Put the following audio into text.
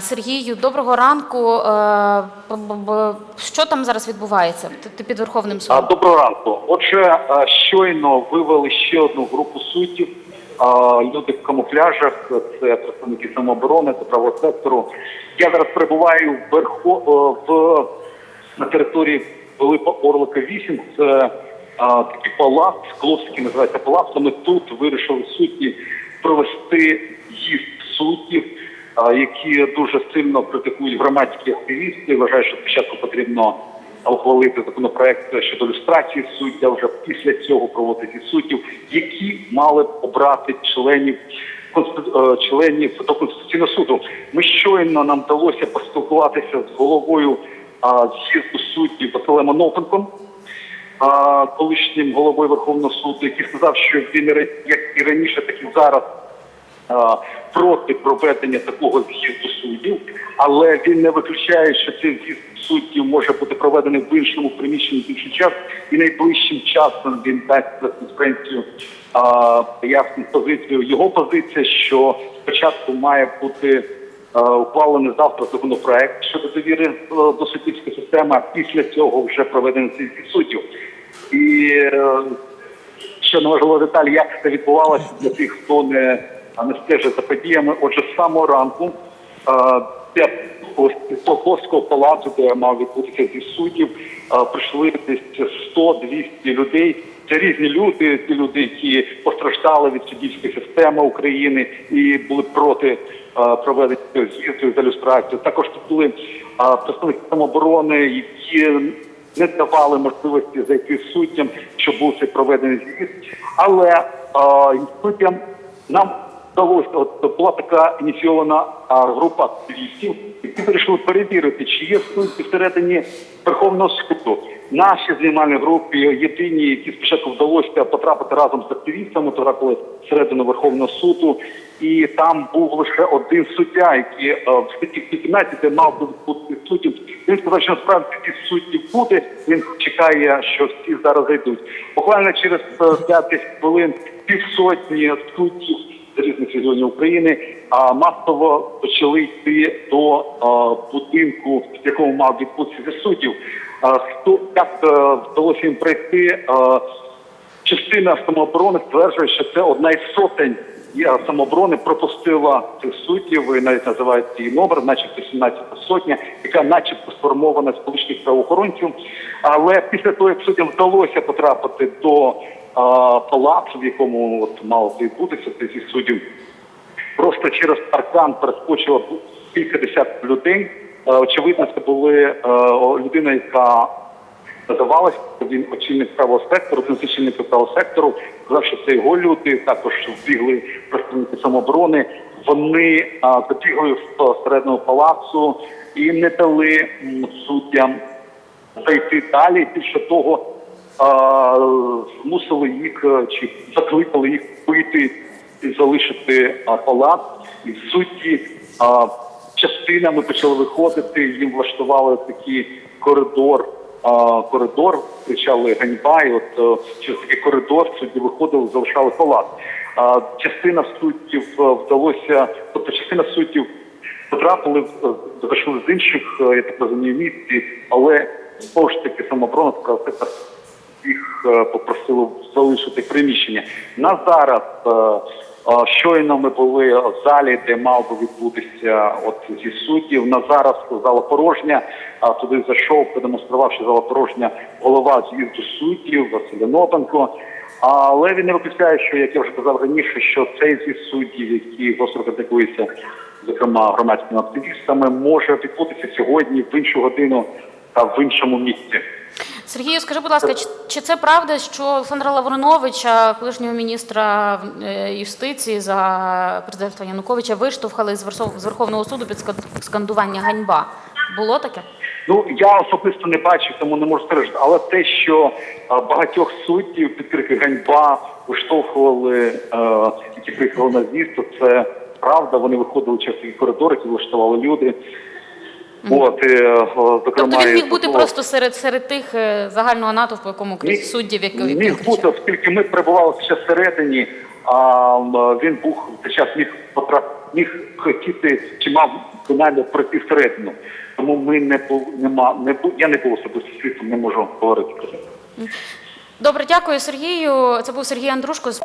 Сергію, доброго ранку. Е, Що там зараз відбувається? Ти- під Верховним судом? Доброго ранку. Отже, щойно вивели ще одну групу суддів. Люди в камуфляжах, це представники самооборони та правого сектору. Я зараз перебуваю в верхо е, в на території Великого Орлика 8. Це а, такий палац, Скловський називається палац. Саме тут вирішили судді провести їзд суддів, які дуже сильно критикують громадські активісти. Вважають, що спочатку потрібно ухвалити законопроект щодо люстрації суддя, вже після цього проводити суддів, які мали б обрати членів е, членів до конституційного суду. Ми щойно нам вдалося поспілкуватися з головою з'їзду суддів Василем Онофенком, а, колишнім головою Верховного суду, який сказав, що він як і раніше, так і зараз проти проведення такого з'їзду суддів, але він не виключає, що цей з'їзд суддів може бути проведений в іншому приміщенні в інший час, і найближчим часом він дасть прес-конференцію а, пояснить позицію. Його позиція, що спочатку має бути ухвалений завтра законопроект щодо довіри е, до суддівської системи, а після цього вже проведений цей суддів. І е, ще не важлива деталь, як це відбувалося для тих, хто не, не стежить за подіями. Отже, з самого ранку е, для палацу, де я мав відбутися зі суддів, е, прийшли десь 100-200 людей. Це різні люди, ті люди, які постраждали від суддівської системи України і були проти е, проведення з'їзду за люстрацію. Також тут були представники самооборони, які не давали можливості зайти суддям, щоб був цей проведений з'їзд. Але е, суддям нам вдалося, от була така ініційована група активістів, які вирішили перевірити, чи є судді всередині Верховного суду. Наші знімальні групи єдині, які спочатку вдалося потрапити разом з активістами, потрапили всередину Верховного суду, і там був лише один суддя, який е, в статті 15 мав би бути суддів. Він сказав, що насправді судді буде. Він чекає, що всі зараз зайдуть. Буквально через е, 5 хвилин півсотні суддів різних регіонів України а масово почали йти до а, будинку, в якому мав відбутися суддів. Хто як е, вдалося їм пройти? Частина самооборони стверджує, що це одна із сотень самооборони пропустила цих суддів, і навіть називають її номер, начебто 17 сотня, яка начебто сформована з колишніх правоохоронців. Але після того, як суддям вдалося потрапити до а, палацу, в якому от мало відбутися цей суддів, просто через паркан перескочило кілька десятків людей. Е, Очевидно, це були е, людина, яка називалась, він очільник правого сектору, очільник правого сектору, сказав, що це його люди, також вбігли представники самооборони. Вони а, забігли в середнього палацу і не дали суддям зайти далі. Більше того, змусили їх е, чи закликали їх вийти і залишити а, палац. І судді частинами почали виходити. Їм влаштували такий коридор. Коридор кричали ганьба, і от е, через такий коридор судді виходили, залишали палац. А, Частина суддів е, вдалося, тобто частина суддів потрапили зайшли з інших, я так розумію, місць, але знову ж таки самооборона така їх е, попросили залишити приміщення. На зараз е, е, щойно ми були в залі, де мав би відбутися от зі суддів. На зараз зала порожня. А туди зайшов, продемонстрував, що зала порожня голова з'їзду суддів Василь Нопенко. Але він не виключає, що як я вже казав раніше, що цей з'їзд суддів, які гостро критикуються, зокрема громадськими активістами, може відбутися сьогодні в іншу годину та в іншому місці. Сергію, скажи, будь ласка, чи, це правда, що Олександра Лавриновича, колишнього міністра е, юстиції за президентства Януковича, виштовхали з Верховного суду під ска- скандування ганьба? Було таке? Ну я особисто не бачив, тому не можу стверджувати. Але те, що багатьох суддів під крики ганьба виштовхували, е, які приїхали на то це правда. Вони виходили через такі коридори, які влаштували люди. От, і, е, зокрема, Тобто він міг бути було- просто серед серед тих е, загального натовпу, якому Міг- суддів, які міг бути, оскільки ми перебували ще всередині, а він був в цей час міг потрапити міг хотіти чи мав банально пройти всередину. Тому ми не бу- нема, не бу, я не був особисто свідком, не можу говорити про це. Добре, дякую Сергію. Це був Сергій Андрушко. з